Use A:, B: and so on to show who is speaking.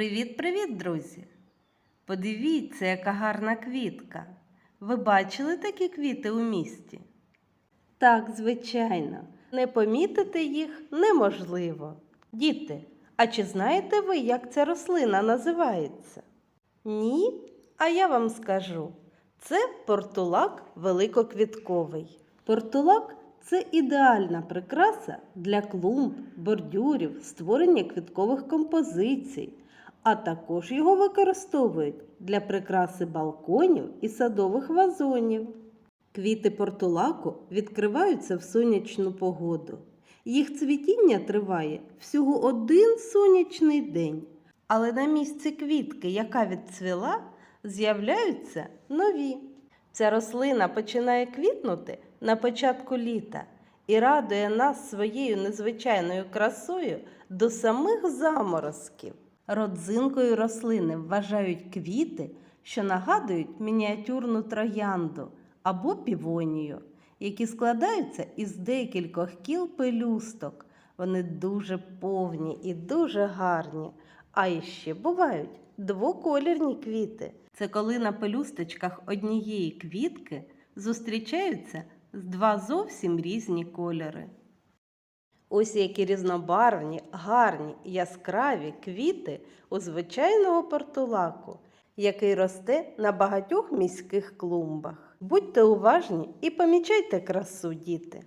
A: Привіт-привіт, друзі! Подивіться, яка гарна квітка. Ви бачили такі квіти у місті? Так, звичайно, не помітити їх неможливо. Діти, а чи знаєте ви, як ця рослина називається? Ні, а я вам скажу. Це портулак великоквітковий. Портулак це ідеальна прикраса для клумб, бордюрів, створення квіткових композицій, а також його використовують для прикраси балконів і садових вазонів. Квіти портулаку відкриваються в сонячну погоду. Їх цвітіння триває всього один сонячний день. Але на місці квітки, яка відцвіла, з'являються нові. Ця рослина починає квітнути на початку літа і радує нас своєю незвичайною красою до самих заморозків. Родзинкою рослини вважають квіти, що нагадують мініатюрну троянду або півонію, які складаються із декількох кіл пелюсток. Вони дуже повні і дуже гарні. А іще бувають двоколірні квіти. Це коли на пелюсточках однієї квітки зустрічаються з два зовсім різні кольори. Ось які різнобарвні, гарні, яскраві квіти у звичайного портулаку, який росте на багатьох міських клумбах. Будьте уважні і помічайте красу, діти.